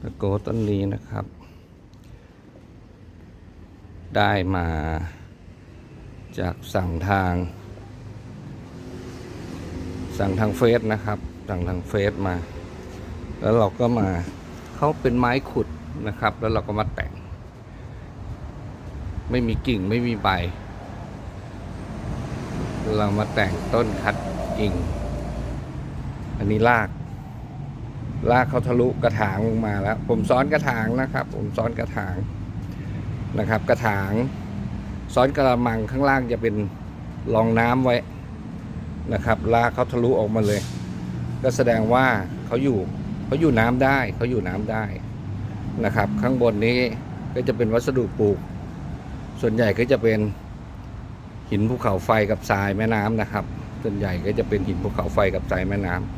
ตะโกต้นนี้นะครับ ได้มาจากสั่งทาง สั่งทางเฟซนะครับ สั่งทางเฟซมา แล้วเราก็มาเขาเป็นไม้ขุดนะครับ แล้วเราก็มาแต่ง ไม่มีกิ่งไม่มีใบ เรามาแต่งต้นคัดกิ่ง อันนี้ราก รากเขาทะลุกระถางลงมาแล้ว ผมซ้อนกระถางนะครับ ผมซ้อนกระถางนะครับ กระถางซ้อนกระมังข้างล่างจะเป็นรองน้ำไว้นะครับรากเขาทะลุออกมาเลย ก็แสดงว่าเขาอยู่เขาอยู่น้ำได้เขาอยู่น้ำได้นะครับ ข้างบนนี้ก็จะเป็นวัสดุปลูก ส่วนใหญ่ก็จะเป็นหินภูเขาไฟกับทรายแม่น้ำนะครับ ส่วนใหญ่ก็จะเป็นหินภูเขาไฟกับทรายแม่น้ำ